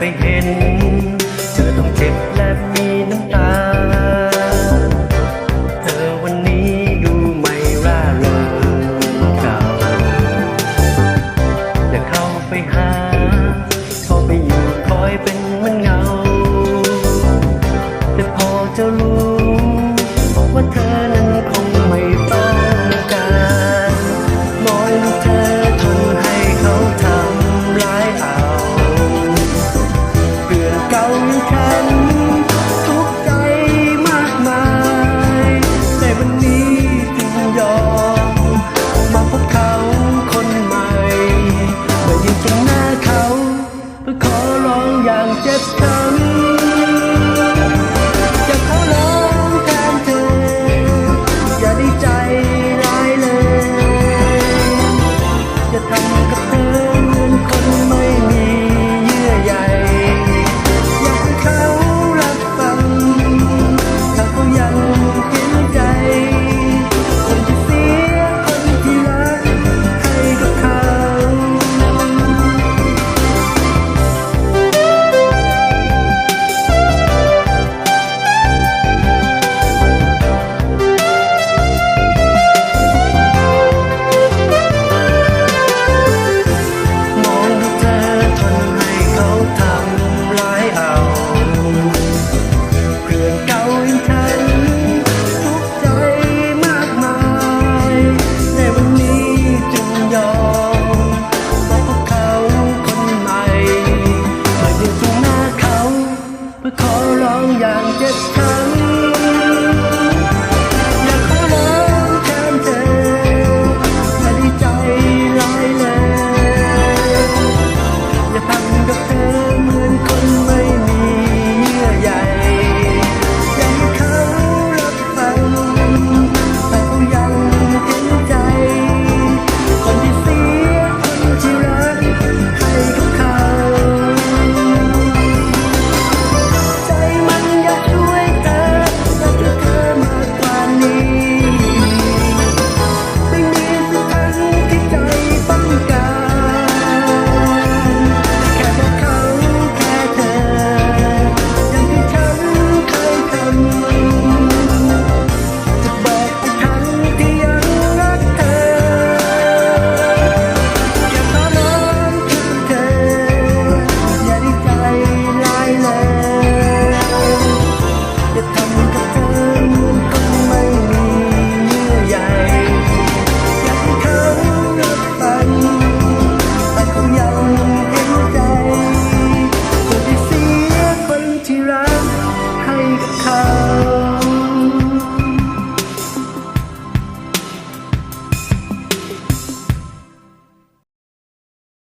ปเห็น เธอต้องเจ็บและมีน้ำตา เธอวันนี้ดูไม่ร่าเริงเก่าอยากเข้าไปหา เข้าไปอยู่คอยเป็นมันเงา แต่พอจะรู้ เก่าฉันทุกใจมากมาย แต่วันนี้จึงยอม มาพบเขาคนใหม่เมื่ยืนตงหน้าเขาเพื่อขอร้องอย่างเจ็บช้